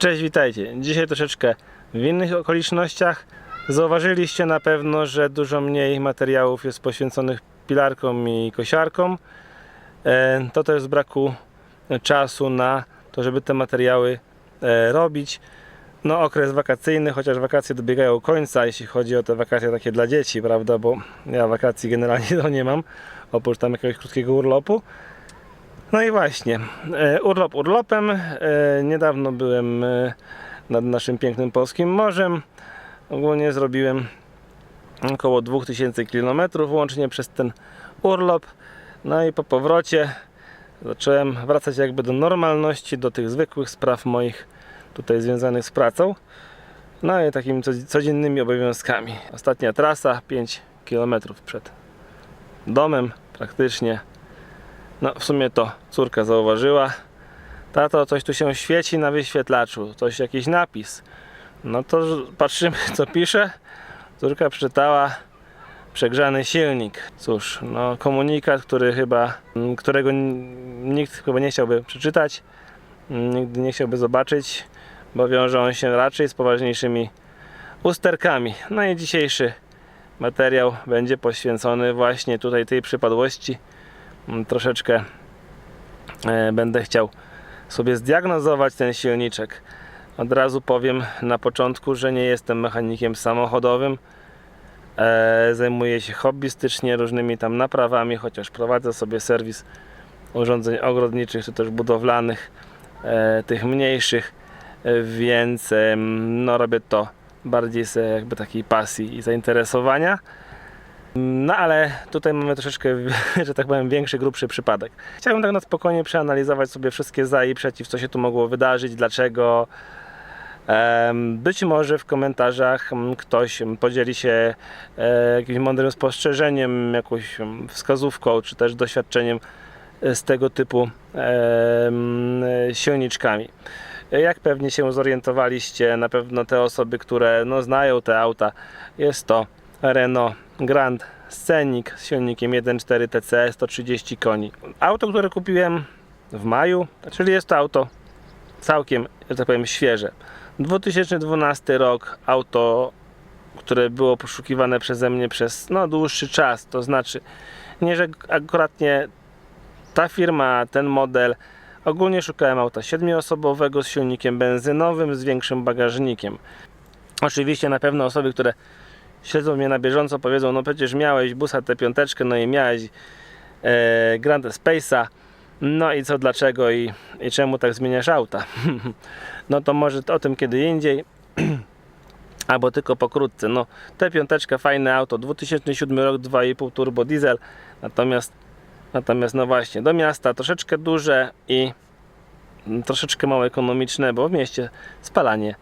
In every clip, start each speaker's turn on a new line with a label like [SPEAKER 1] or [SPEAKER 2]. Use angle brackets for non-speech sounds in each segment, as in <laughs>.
[SPEAKER 1] Cześć, witajcie. Dzisiaj troszeczkę w innych okolicznościach. Zauważyliście na pewno, że dużo mniej materiałów jest poświęconych pilarkom i kosiarkom. E, To też z braku czasu na to, żeby te materiały e, robić. No okres wakacyjny, chociaż wakacje dobiegają końca, jeśli chodzi o te wakacje takie dla dzieci, prawda, bo ja wakacji generalnie <laughs> to nie mam, oprócz tam jakiegoś krótkiego urlopu. No i właśnie, e, urlop urlopem. E, Niedawno byłem e, nad naszym pięknym polskim morzem. Ogólnie zrobiłem około 2000 km łącznie przez ten urlop. No i po powrocie zacząłem wracać jakby do normalności, do tych zwykłych spraw moich tutaj związanych z pracą. No i takimi co- codziennymi obowiązkami. Ostatnia trasa 5 km przed domem praktycznie. No, w sumie to córka zauważyła. Tato, coś tu się świeci na wyświetlaczu, coś, jakiś napis. No to patrzymy, co pisze. Córka przeczytała przegrzany silnik. Cóż, no komunikat, który chyba, m, którego nikt chyba nie chciałby przeczytać, m, nigdy nie chciałby zobaczyć, bo wiąże on się raczej z poważniejszymi usterkami. No i dzisiejszy materiał będzie poświęcony właśnie tutaj tej przypadłości Mm, troszeczkę e, będę chciał sobie zdiagnozować ten silniczek. Od razu powiem na początku, że nie jestem mechanikiem samochodowym. E, Zajmuję się hobbystycznie różnymi tam naprawami, chociaż prowadzę sobie serwis urządzeń ogrodniczych czy też budowlanych, e, tych mniejszych, więc no, robię to bardziej z jakby takiej pasji i zainteresowania. No ale tutaj mamy troszeczkę, <laughs> że tak powiem, większy, grubszy przypadek. Chciałbym tak na spokojnie przeanalizować sobie wszystkie za i przeciw, co się tu mogło wydarzyć, dlaczego. Być może w komentarzach mm, ktoś podzieli się e, jakimś mądrym spostrzeżeniem, jakąś mm, wskazówką, czy też doświadczeniem e, z tego typu silniczkami. Jak pewnie się zorientowaliście, na pewno te osoby, które no, znają te auta, jest to Renault Grand Scenic z silnikiem 1.4 TCE 130 koni. Auto, które kupiłem w maju, czyli jest to auto całkiem, że tak powiem, świeże. 2012 rok, auto, które było poszukiwane przeze mnie przez no, dłuższy czas, to znaczy nie, że akuratnie ta firma, ten model, ogólnie szukałem auta 7-osobowego z silnikiem benzynowym, z większym bagażnikiem. Oczywiście na pewno osoby, które śledzą mnie na bieżąco powiedzą, no przecież miałeś busa T5, no i miałeś e, Grand Space'a, no i co, dlaczego i, i czemu tak zmieniasz auta? <laughs> no to może o tym kiedy indziej, <clears throat> albo tylko pokrótce. No T5 fajne auto, 2007 rok, 2,5 turbo diesel, natomiast natomiast no właśnie, do miasta troszeczkę duże i mm, troszeczkę mało ekonomiczne, bo w mieście spalanie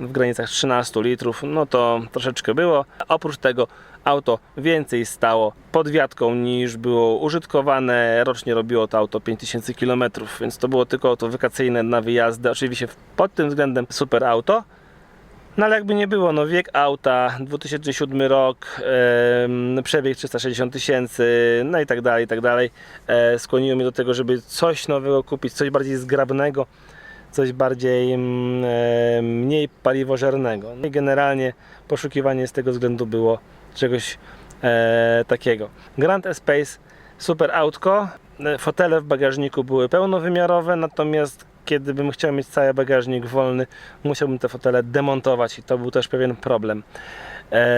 [SPEAKER 1] w granicach 13 litrów, no to troszeczkę było. Oprócz tego auto więcej stało pod wiatką niż było użytkowane. Rocznie robiło to auto 5000 km, więc to było tylko auto wakacyjne na wyjazdy. Oczywiście pod tym względem super auto. No ale jakby nie było, no wiek auta, 2007 rok, em, przebieg 360 tysięcy, no i tak dalej, i tak dalej. E, skłoniło mnie do tego, żeby coś nowego kupić, coś bardziej zgrabnego, coś bardziej mm, e, mniej paliwożernego. No i generalnie poszukiwanie z tego względu było czegoś e, takiego. Grand Espace, super autko, E, fotele w bagażniku były pełnowymiarowe, natomiast kiedy bym chciał mieć cały bagażnik wolny, musiałbym te fotele demontować i to był też pewien problem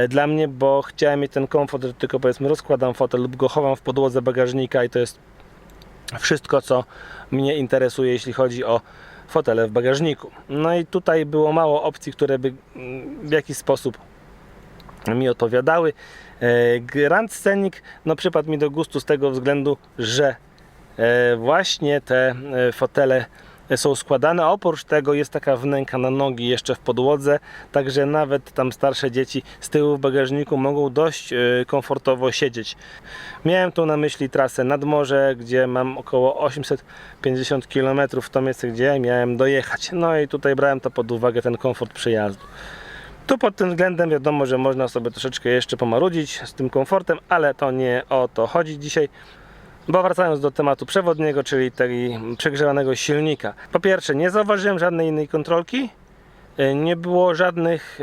[SPEAKER 1] dla mnie, bo chciałem mieć ten komfort, że tylko powiedzmy rozkładam fotel lub go chowam w podłodze bagażnika i to jest wszystko, co mnie interesuje, jeśli chodzi o fotele w bagażniku. No i tutaj było mało opcji, które by mm, w jakiś sposób mi odpowiadały. E, Grand Scenic no, przypadł mi do gustu z tego względu, że e, właśnie te e, fotele są składane, oprócz tego jest taka wnęka na nogi jeszcze w podłodze, także nawet tam starsze dzieci z tyłu w bagażniku mogą dość e, komfortowo siedzieć. Miałem tu na myśli trasę nad morze, gdzie mam około 850 km w to miejsce, gdzie miałem dojechać. No i tutaj brałem to pod uwagę, ten komfort przyjazdu. Tu pod tym względem wiadomo, że można sobie troszeczkę jeszcze pomarudzić z tym komfortem, ale to nie o to chodzi dzisiaj. Bo wracając do tematu przewodniego, czyli tego przegrzewanego silnika. Po pierwsze, nie zauważyłem żadnej innej kontrolki, E, Nie było żadnych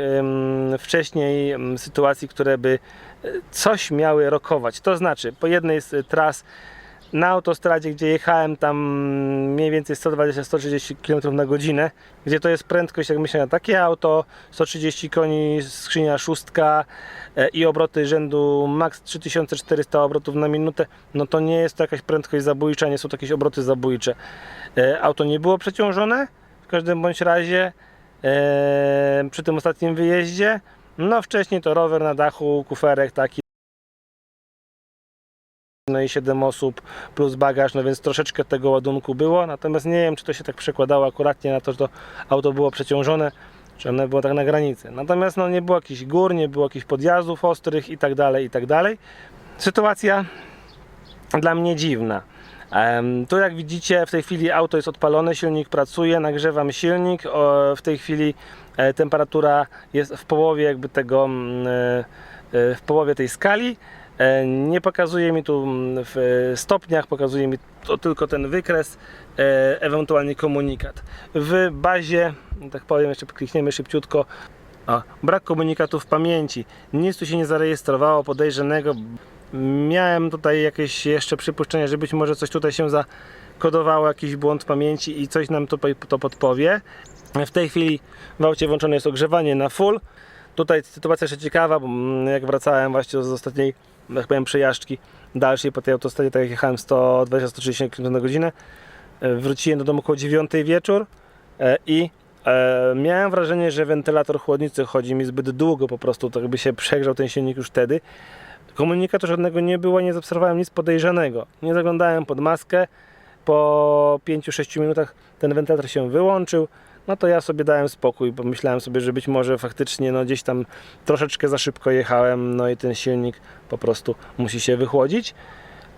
[SPEAKER 1] wcześniej sytuacji, które by e, coś miały rokować. To znaczy, po jednej z tras na autostradzie, gdzie jechałem tam mniej więcej 120-130 km na godzinę, gdzie to jest prędkość, jak myślę, na takie auto, 130 koni, skrzynia szóstka e, i obroty rzędu max 3400 obrotów na minutę, no to nie jest to jakaś prędkość zabójcza, nie są to jakieś obroty zabójcze. E, Auto nie było przeciążone, w każdym bądź razie e, przy tym ostatnim wyjeździe. No wcześniej to rower na dachu, kuferek taki. No i 7 osób plus bagaż, no więc troszeczkę tego ładunku było. Natomiast nie wiem, czy to się tak przekładało akuratnie na to, że to auto było przeciążone, czy one było tak na granicy. Natomiast no nie było jakichś gór, nie było jakichś podjazdów ostrych i tak dalej, i tak dalej. Sytuacja dla mnie dziwna. Tu jak widzicie w tej chwili auto jest odpalone, silnik pracuje, nagrzewam silnik. W tej chwili e, temperatura jest w połowie jakby tego, mm, e, e, w połowie tej skali. E, Nie pokazuje mi tu mm, w e, stopniach, pokazuje mi to tylko ten wykres, e, ewentualnie komunikat. W bazie, tak powiem, jeszcze klikniemy szybciutko, o, brak komunikatów w pamięci. Nic tu się nie zarejestrowało podejrzanego. Miałem tutaj jakieś jeszcze przypuszczenie, że być może coś tutaj się zakodowało, jakiś błąd pamięci i coś nam tutaj to podpowie. W tej chwili w aucie włączone jest ogrzewanie na full. Tutaj sytuacja jeszcze ciekawa, bo mm, jak wracałem właśnie z ostatniej, jak powiem, przejażdżki dalszej po tej autostradzie, tak jak jechałem 120-130 km na godzinę, e, wróciłem do domu około 9 wieczór e, i e, miałem wrażenie, że wentylator chłodnicy chodzi mi zbyt długo po prostu, tak by się przegrzał ten silnik już wtedy. Komunikatu żadnego nie było, nie zaobserwowałem nic podejrzanego. Nie zaglądałem pod maskę. Po 5-6 minutach ten wentylator się wyłączył. No to ja sobie dałem spokój, bo myślałem sobie, że być może faktycznie no gdzieś tam troszeczkę za szybko jechałem, no i ten silnik po prostu musi się wychłodzić.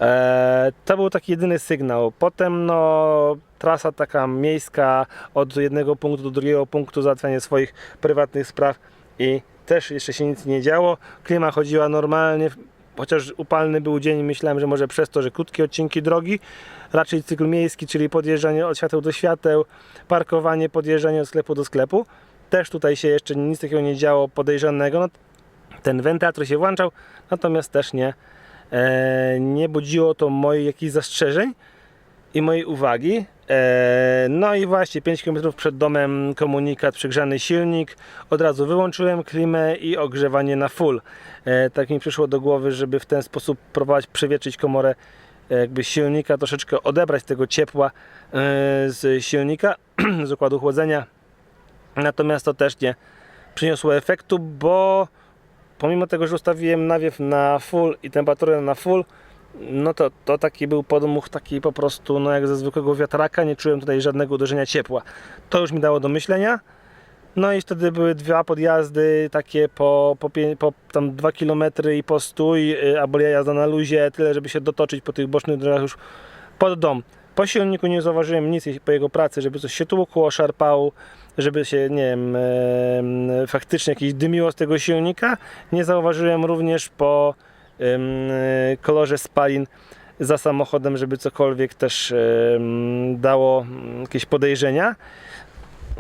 [SPEAKER 1] Eee, to był taki jedyny sygnał. Potem no trasa taka miejska od jednego punktu do drugiego punktu, załatwianie swoich prywatnych spraw i też jeszcze się nic nie działo. Klima chodziła normalnie, chociaż upalny był dzień, myślałem, że może przez to, że krótkie odcinki drogi, raczej cykl miejski, czyli podjeżdżanie od świateł do świateł, parkowanie, podjeżdżanie od sklepu do sklepu. Też tutaj się jeszcze nic takiego nie działo podejrzanego. No, ten wentylator się włączał, natomiast też nie, e, nie budziło to moich jakichś zastrzeżeń i mojej uwagi. E, no i właśnie 5 km przed domem komunikat, przegrzany silnik. Od razu wyłączyłem klimę i ogrzewanie na full. E, tak mi przyszło do głowy, żeby w ten sposób próbować przewietrzyć komorę e, jakby silnika, troszeczkę odebrać tego ciepła z silnika, <clears throat> z układu chłodzenia. Natomiast to też nie przyniosło efektu, bo pomimo tego, że ustawiłem nawiew na full i temperaturę na full, no to, to taki był podmuch, taki po prostu, no jak ze zwykłego wiatraka, nie czułem tutaj żadnego uderzenia ciepła. To już mi dało do myślenia. No i wtedy były dwa podjazdy, takie po, po, po tam 2 km i po stój, y, albo jazda na luzie, tyle żeby się dotoczyć po tych bocznych drogach już pod dom. Po silniku nie zauważyłem nic po jego pracy, żeby coś się tłukło, szarpało, żeby się, nie wiem, em, faktycznie jakieś dymiło z tego silnika. Nie zauważyłem również po kolorze spalin za samochodem, żeby cokolwiek też dało mm, jakieś podejrzenia.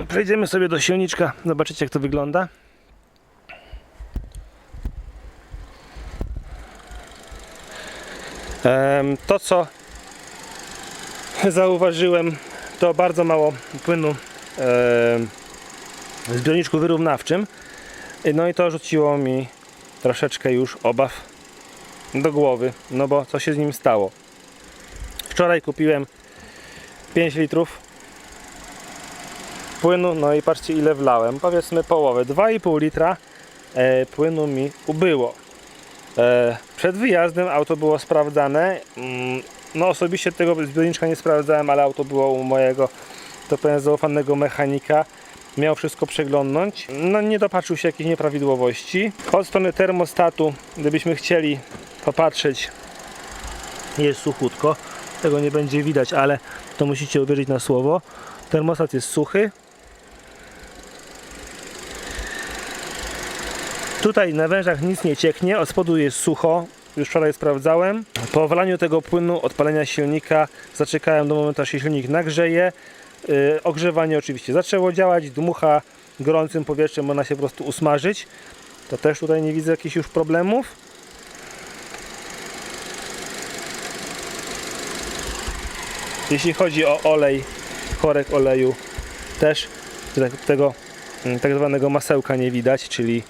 [SPEAKER 1] Przejdziemy sobie do silniczka, zobaczycie jak to wygląda. To co zauważyłem to bardzo mało płynu w zbiorniczku wyrównawczym. No i to rzuciło mi troszeczkę już obaw do głowy, no bo co się z nim stało? Wczoraj kupiłem 5 litrów płynu, no i patrzcie ile wlałem, powiedzmy połowę, 2,5 litra e, płynu mi ubyło. E, przed wyjazdem auto było sprawdzane, mm, no osobiście tego zbiorniczka nie sprawdzałem, ale auto było u mojego, to powiem, zaufanego mechanika. Miał wszystko przeglądnąć. No nie dopatrzył się jakichś nieprawidłowości. Od strony termostatu, gdybyśmy chcieli popatrzeć, jest suchutko. Tego nie będzie widać, ale to musicie uwierzyć na słowo. Termostat jest suchy. Tutaj na wężach nic nie cieknie, od spodu jest sucho. Już wczoraj sprawdzałem. Po wlaniu tego płynu, odpalenia silnika, zaczekałem do momentu, aż się silnik nagrzeje. Yy, ogrzewanie oczywiście zaczęło działać, dmucha gorącym powietrzem można się po prostu usmażyć. To też tutaj nie widzę jakichś już problemów. Jeśli chodzi o olej, korek oleju, też te- tego mm, tak zwanego masełka nie widać, czyli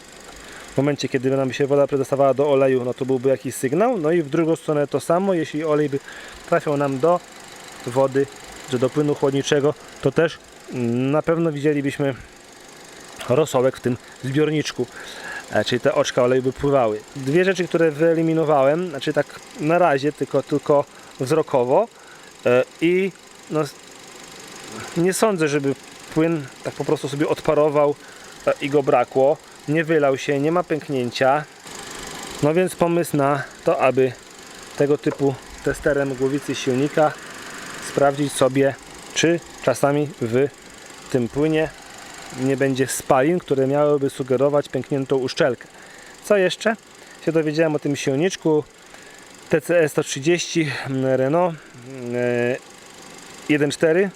[SPEAKER 1] w momencie, kiedy nam się woda przedostawała do oleju, no to byłby jakiś sygnał. No i w drugą stronę to samo, jeśli olej by trafiał nam do wody, czy do płynu chłodniczego, to też mm, na pewno widzielibyśmy rosołek w tym zbiorniczku, e, czyli te oczka oleju by pływały. Dwie rzeczy, które wyeliminowałem, znaczy tak na razie, tylko, tylko wzrokowo i no, nie sądzę, żeby płyn tak po prostu sobie odparował e, i go brakło. Nie wylał się, nie ma pęknięcia. No więc pomysł na to, aby tego typu testerem głowicy silnika sprawdzić sobie, czy czasami w tym płynie nie będzie spalin, które miałyby sugerować pękniętą uszczelkę. Co jeszcze? Się dowiedziałem o tym silniczku TCE 130 Renault e, 1.4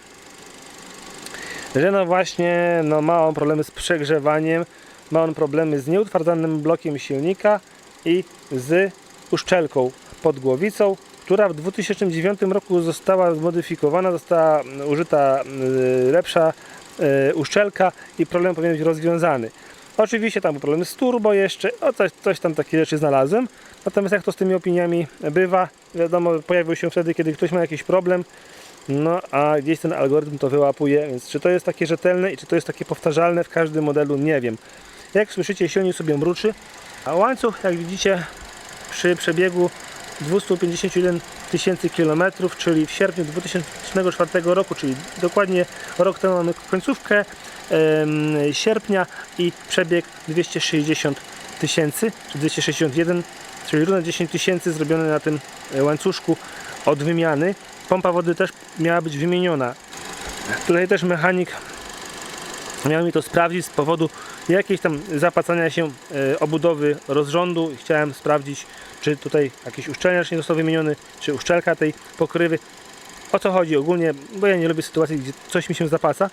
[SPEAKER 1] że no właśnie no ma on problemy z przegrzewaniem, ma on problemy z nieutwardzanym blokiem silnika i z uszczelką pod głowicą, która w 2009 roku została zmodyfikowana, została użyta y, lepsza y, uszczelka i problem powinien być rozwiązany. Oczywiście tam były problemy z turbo jeszcze, o coś, coś tam takie rzeczy znalazłem. Natomiast jak to z tymi opiniami bywa, wiadomo, pojawił się wtedy, kiedy ktoś ma jakiś problem, no a gdzieś ten algorytm to wyłapuje, więc czy to jest takie rzetelne i czy to jest takie powtarzalne w każdym modelu, nie wiem. Jak słyszycie, silnik sobie mruczy, a łańcuch, jak widzicie, przy przebiegu 251 tysięcy kilometrów, czyli w sierpniu 2004 roku, czyli dokładnie rok temu mamy końcówkę sierpnia i przebieg 260 tysięcy, czy 261, czyli równo 10 tysięcy zrobione na tym e, łańcuszku od wymiany. Pompa wody też miała być wymieniona. Tutaj też mechanik miał mi to sprawdzić z powodu jakiejś tam zapacania się e, obudowy rozrządu. Chciałem sprawdzić, czy tutaj jakiś uszczelniacz nie został wymieniony, czy uszczelka tej pokrywy. O co chodzi ogólnie, bo ja nie lubię sytuacji, gdzie coś mi się zapaca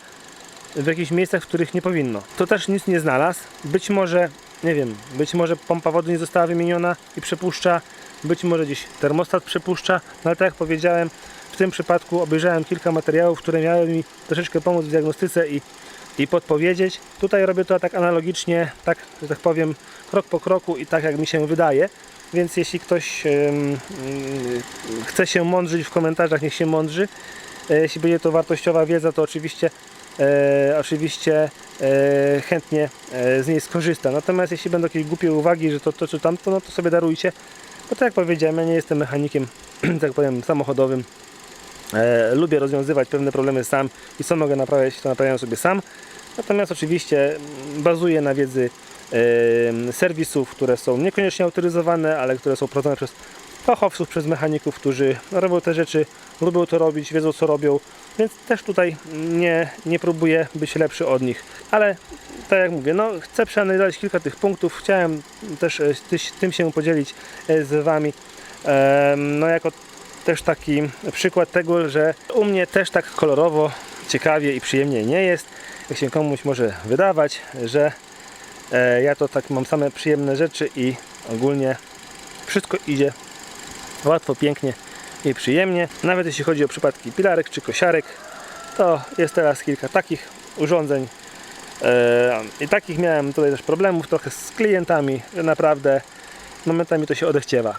[SPEAKER 1] w jakichś miejscach, w których nie powinno. To też nic nie znalazł. Być może, nie wiem, być może pompa wody nie została wymieniona i przepuszcza, być może gdzieś termostat przepuszcza, no ale tak jak powiedziałem, w tym przypadku obejrzałem kilka materiałów, które miały mi troszeczkę pomóc w diagnostyce i, i podpowiedzieć. Tutaj robię to tak analogicznie, tak, że tak powiem, krok po kroku i tak jak mi się wydaje. Więc jeśli ktoś em, mm, chce się mądrzyć w komentarzach, niech się mądrzy. E, Jeśli będzie to wartościowa wiedza, to oczywiście, e, oczywiście e, chętnie e, z niej skorzysta. Natomiast jeśli będą jakieś głupie uwagi, że to, to czy tamto, no to sobie darujcie. Bo tak jak powiedziałem, ja nie jestem mechanikiem, <clears throat> tak powiem, samochodowym. E, lubię rozwiązywać pewne problemy sam i co mogę naprawiać, to naprawiam sobie sam. Natomiast oczywiście bazuję na wiedzy e, serwisów, które są niekoniecznie autoryzowane, ale które są prowadzone przez fachowców, przez mechaników, którzy robią te rzeczy, lubią to robić, wiedzą co robią, więc też tutaj nie, nie próbuję być lepszy od nich. Ale tak jak mówię, no chcę przeanalizować kilka tych punktów, chciałem też e, tym się podzielić e, z Wami. No jako też taki przykład tego, że u mnie też tak kolorowo, ciekawie i przyjemnie nie jest. Jak się komuś może wydawać, że e, ja to tak mam same przyjemne rzeczy i ogólnie wszystko idzie łatwo, pięknie i przyjemnie. Nawet jeśli chodzi o przypadki pilarek czy kosiarek, to jest teraz kilka takich urządzeń. E, I takich miałem tutaj też problemów trochę z klientami, naprawdę momentami to się odechciewa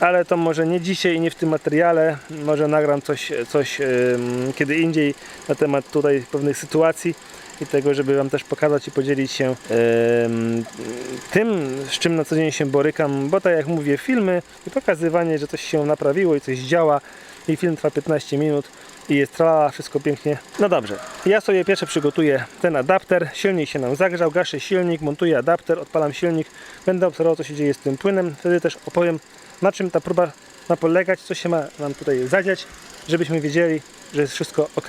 [SPEAKER 1] ale to może nie dzisiaj i nie w tym materiale. Może nagram coś, coś kiedy indziej na temat tutaj pewnych sytuacji i tego, żeby Wam też pokazać i podzielić się em, tym, z czym na co dzień się borykam, bo tak jak mówię, filmy i pokazywanie, że coś się naprawiło i coś działa i film trwa 15 minut i jest trala, wszystko pięknie. No dobrze, ja sobie pierwsze przygotuję ten adapter, silnik się nam zagrzał, gaszę silnik, montuję adapter, odpalam silnik, będę obserwował co się dzieje z tym płynem, wtedy też opowiem na czym ta próba ma polegać, co się ma nam tutaj zadziać, żebyśmy wiedzieli, że jest wszystko ok.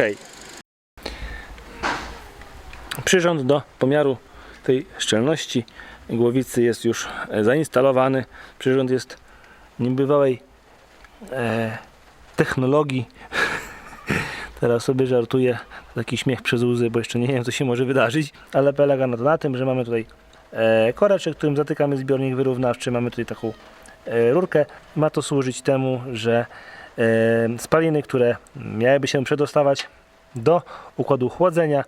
[SPEAKER 1] Przyrząd do pomiaru tej szczelności głowicy jest już e, zainstalowany. Przyrząd jest niebywałej e, technologii. <laughs> Teraz sobie żartuję, taki śmiech przez łzy, bo jeszcze nie wiem co się może wydarzyć, ale polega na to na tym, że mamy tutaj e, koreczek, którym zatykamy zbiornik wyrównawczy, mamy tutaj taką e, rurkę. Ma to służyć temu, że e, spaliny, które miałyby się przedostawać do układu chłodzenia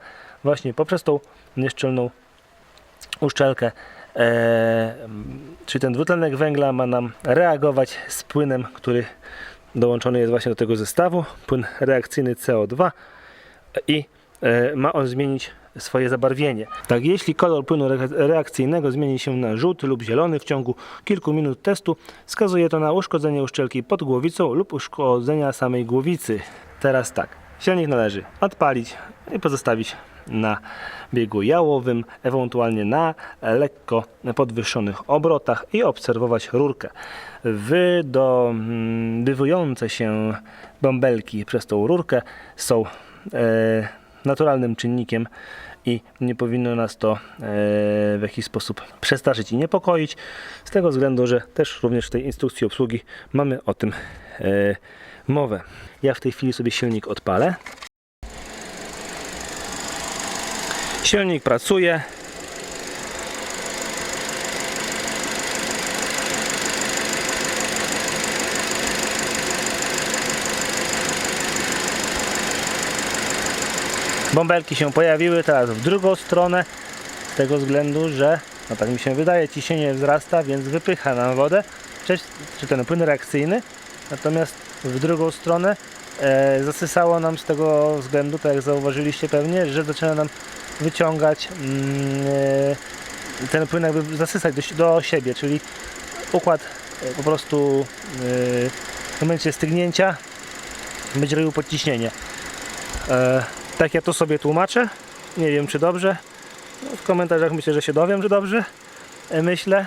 [SPEAKER 1] właśnie poprzez tą nieszczelną uszczelkę, e, czyli ten dwutlenek węgla ma nam reagować z płynem, który dołączony jest właśnie do tego zestawu, płyn reakcyjny CO2 i e, ma on zmienić swoje zabarwienie. Tak, jeśli kolor płynu re- reakcyjnego zmieni się na żółty lub zielony w ciągu kilku minut testu, wskazuje to na uszkodzenie uszczelki pod głowicą lub uszkodzenia samej głowicy. Teraz tak, silnik należy odpalić i pozostawić na biegu jałowym, ewentualnie na lekko podwyższonych obrotach i obserwować rurkę. Wydobywujące się bąbelki przez tą rurkę są e, naturalnym czynnikiem i nie powinno nas to e, w jakiś sposób przestraszyć i niepokoić, z tego względu, że też również w tej instrukcji obsługi mamy o tym e, mowę. Ja w tej chwili sobie silnik odpalę. Silnik pracuje. Bąbelki się pojawiły teraz w drugą stronę, z tego względu, że, no tak mi się wydaje, ciśnienie wzrasta, więc wypycha nam wodę, czy, czy ten płyn reakcyjny, natomiast w drugą stronę e, zasysało nam z tego względu, tak jak zauważyliście pewnie, że zaczyna nam wyciągać mm, e, ten płyn jakby zasysać do, do siebie, czyli układ e, po prostu e, w momencie stygnięcia będzie robił podciśnienie. Tak ja to sobie tłumaczę. Nie wiem czy dobrze. No, w komentarzach myślę, że się dowiem, że dobrze. Myślę.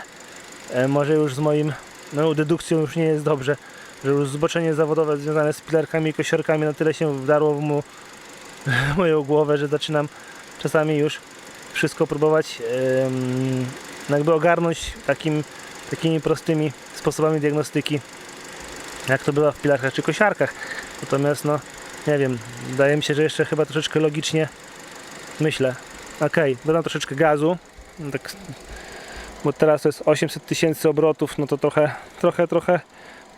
[SPEAKER 1] Może już z moim no, dedukcją już nie jest dobrze, że już zboczenie zawodowe związane z pilarkami i kosiorkami na tyle się wdarło w mu, <laughs> moją głowę, że zaczynam czasami już wszystko próbować no jakby ogarnąć takim, takimi prostymi sposobami diagnostyki, jak to bywa w pilarkach czy kosiarkach. Natomiast no, nie wiem, wydaje mi się, że jeszcze chyba troszeczkę logicznie myślę. Okej, dodam troszeczkę gazu. No Tak, bo teraz to jest 800 tysięcy obrotów, no to trochę, trochę, trochę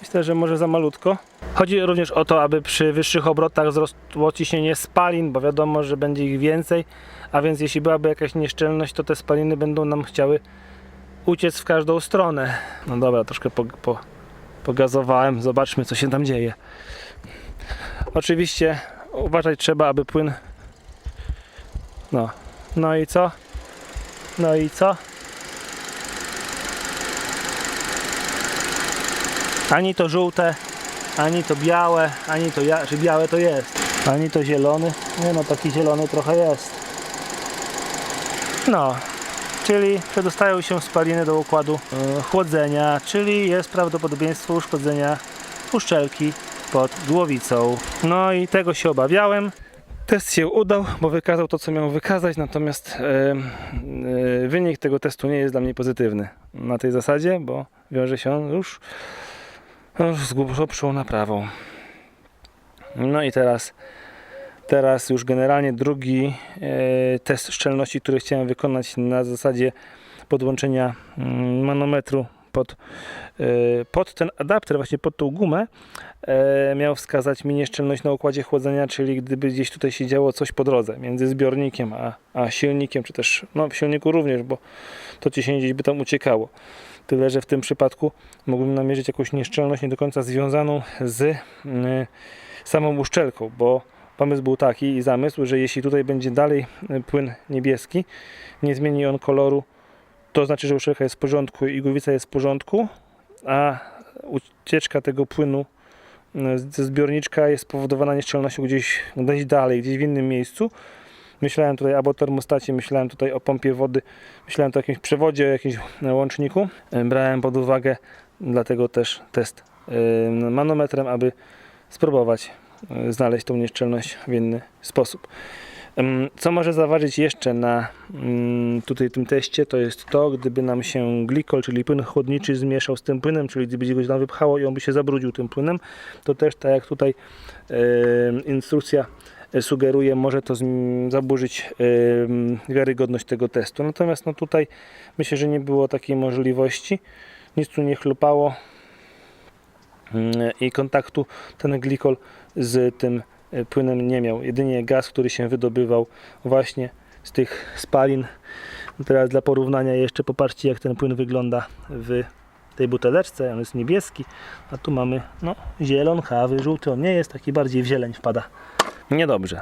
[SPEAKER 1] myślę, że może za malutko. Chodzi również o to, aby przy wyższych obrotach wzrosło ciśnienie spalin, bo wiadomo, że będzie ich więcej, a więc jeśli byłaby jakaś nieszczelność, to te spaliny będą nam chciały uciec w każdą stronę. No dobra, troszkę po, po, pogazowałem, zobaczmy co się tam dzieje. Oczywiście uważać trzeba, aby płyn. No, no i co? No i co? Ani to żółte, ani to białe, ani to ja, czy białe to jest, ani to zielony. Nie no, taki zielony trochę jest. No, czyli przedostają się spaliny do układu e, chłodzenia, czyli jest prawdopodobieństwo uszkodzenia uszczelki pod głowicą. No i tego się obawiałem. Test się udał, bo wykazał to, co miał wykazać, natomiast e, e, wynik tego testu nie jest dla mnie pozytywny na tej zasadzie, bo wiąże się on już z głębszą naprawą. No i teraz, teraz już generalnie drugi e, test szczelności, który chciałem wykonać na zasadzie podłączenia mm, manometru pod, e, pod ten adapter, właśnie pod tą gumę, e, miał wskazać mi nieszczelność na układzie chłodzenia, czyli gdyby gdzieś tutaj się działo coś po drodze między zbiornikiem a, a silnikiem, czy też no, w silniku również, bo to ciśnienie gdzieś by tam uciekało. Tyle, że w tym przypadku mógłbym namierzyć jakąś nieszczelność nie do końca związaną z y, samą uszczelką, bo pomysł był taki i zamysł, że jeśli tutaj będzie dalej y, płyn niebieski, nie zmieni on koloru, to znaczy, że uszczelka jest w porządku i głowica jest w porządku, a ucieczka tego płynu y, ze zbiorniczka jest spowodowana nieszczelnością gdzieś, gdzieś dalej, gdzieś w innym miejscu. Myślałem tutaj albo o termostacie, myślałem tutaj o pompie wody, myślałem o jakimś przewodzie, o jakimś e, łączniku. E, Brałem pod uwagę dlatego też test e, manometrem, aby spróbować znaleźć tą nieszczelność w inny sposób. Co może zaważyć jeszcze na mm, tutaj tym teście, to jest to, gdyby nam się glikol, czyli płyn chłodniczy zmieszał z tym płynem, czyli gdyby go tam wypchało i on by się zabrudził tym płynem, to też tak jak tutaj instrukcja sugeruje, może to zaburzyć wiarygodność tego testu. Natomiast no tutaj myślę, że nie było takiej możliwości. Nic tu nie chlupało Mm, i kontaktu ten glikol z tym e, płynem nie miał. Jedynie gaz, który się wydobywał właśnie z tych spalin. Teraz dla porównania jeszcze popatrzcie jak ten płyn wygląda w tej buteleczce. On jest niebieski, a tu mamy no, zielonkawy, żółty. On nie jest taki bardziej w zieleń wpada. Niedobrze.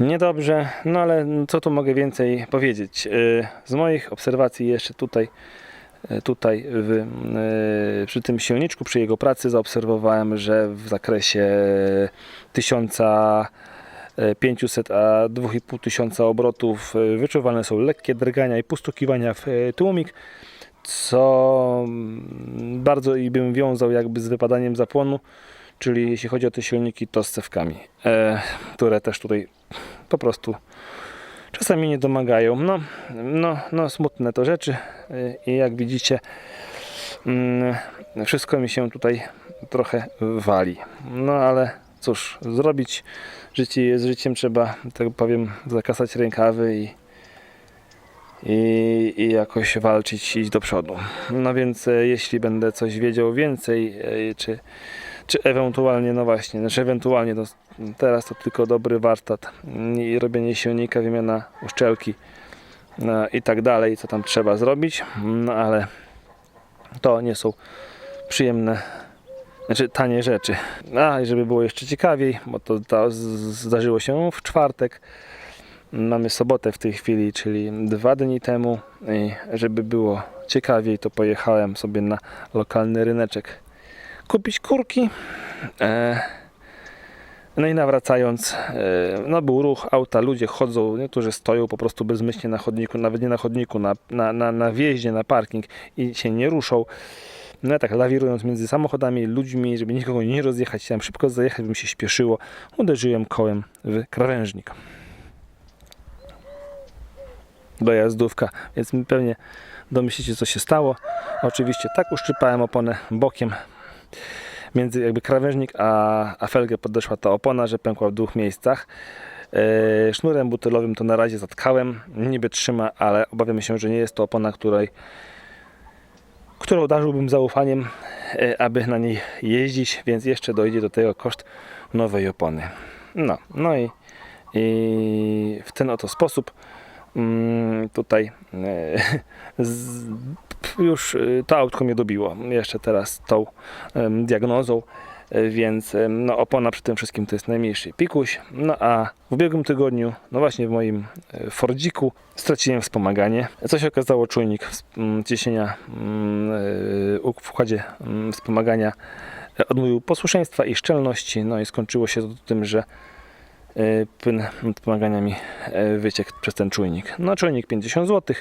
[SPEAKER 1] Niedobrze, no ale co tu mogę więcej powiedzieć? Yy, Z moich obserwacji jeszcze tutaj E, tutaj w, e, przy tym silniczku, przy jego pracy zaobserwowałem, że w zakresie 1500 a 2500 obrotów wyczuwalne są lekkie drgania i pustukiwania w tłumik, co mm, bardzo i bym wiązał jakby z wypadaniem zapłonu, czyli jeśli chodzi o te silniki, to z cewkami, e, które też tutaj po prostu czasami nie domagają. No, no, no smutne to rzeczy y, i jak widzicie mm, wszystko mi się tutaj trochę wali. No ale cóż, zrobić życie jest życiem, trzeba, tak powiem, zakasać rękawy i, i, i jakoś walczyć, iść do przodu. No więc e, jeśli będę coś wiedział więcej, e, czy, czy ewentualnie, no właśnie, znaczy ewentualnie to teraz to tylko dobry warsztat i robienie silnika, wymiana uszczelki no, i tak dalej, co tam trzeba zrobić, no ale to nie są przyjemne, znaczy tanie rzeczy. A i żeby było jeszcze ciekawiej, bo to, to zdarzyło się w czwartek, mamy sobotę w tej chwili, czyli dwa dni temu i żeby było ciekawiej, to pojechałem sobie na lokalny ryneczek kupić kurki. E, no i nawracając, e, no był ruch, auta, ludzie chodzą, niektórzy stoją po prostu bezmyślnie na chodniku, nawet nie na chodniku, na, na, na, na wjeździe, na parking i się nie ruszą. No ja tak lawirując między samochodami, ludźmi, żeby nikogo nie rozjechać, chciałem szybko zajechać, by mi się śpieszyło, uderzyłem kołem w krawężnik. Dojazdówka, więc pewnie domyślicie co się stało. Oczywiście tak uszczypałem oponę bokiem, między jakby krawężnik a, a felgę podeszła ta opona, że pękła w dwóch miejscach. E, sznurem butylowym to na razie zatkałem, niby trzyma, ale obawiam się, że nie jest to opona, której, którą darzyłbym zaufaniem, e, aby na niej jeździć, więc jeszcze dojdzie do tego koszt nowej opony. No, no i, i w ten oto sposób mm, tutaj e, <laughs> już y, to autko mnie dobiło. Jeszcze teraz tą diagnozą, y, więc no, opona przy tym wszystkim to jest najmniejszy pikuś. No a w ubiegłym tygodniu, no właśnie w moim y, Fordziku straciłem wspomaganie. Co się okazało, czujnik ciśnienia u- w układzie wspomagania odmówił posłuszeństwa i szczelności. No i skończyło się to tym, że płyn wspomagania mi wyciekł przez ten czujnik. No czujnik 50 zł.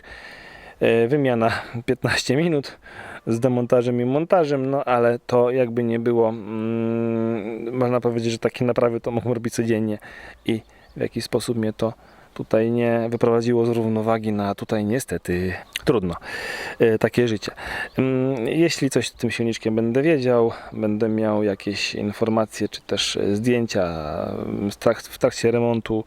[SPEAKER 1] E, wymiana <laughs> 15 minut z demontażem i montażem, no ale to jakby nie było, mm, można powiedzieć, że takie naprawy to mogą robić codziennie i w jakiś sposób mnie to tutaj nie wyprowadziło z równowagi, no a tutaj niestety trudno, e, takie życie. Mm, Jeśli coś z tym silniczkiem będę wiedział, będę miał jakieś informacje, czy też zdjęcia mm, w trak- w trakcie remontu,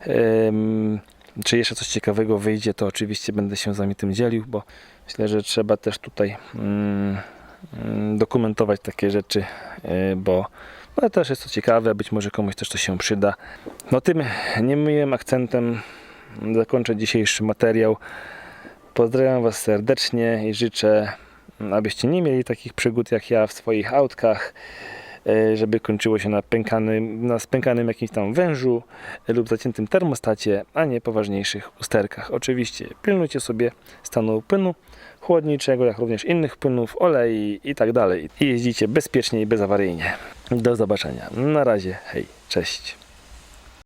[SPEAKER 1] em, czy jeszcze coś ciekawego wyjdzie, to oczywiście będę się z Wami tym dzielił, bo myślę, że trzeba też tutaj mm, mm, dokumentować takie rzeczy, y, bo no, też jest to ciekawe, być może komuś też to się przyda. No tym niemiłym akcentem zakończę dzisiejszy materiał. Pozdrawiam Was serdecznie i życzę, abyście nie mieli takich przygód jak ja w swoich autkach e, żeby kończyło się na, pękanym, na spękanym jakimś tam wężu e, lub zaciętym termostacie, a nie poważniejszych usterkach. Oczywiście pilnujcie sobie stanu płynu chłodniczego, jak również innych płynów, olei i tak dalej. I jeździcie bezpiecznie i bezawaryjnie. Do zobaczenia. Na razie, hej, cześć.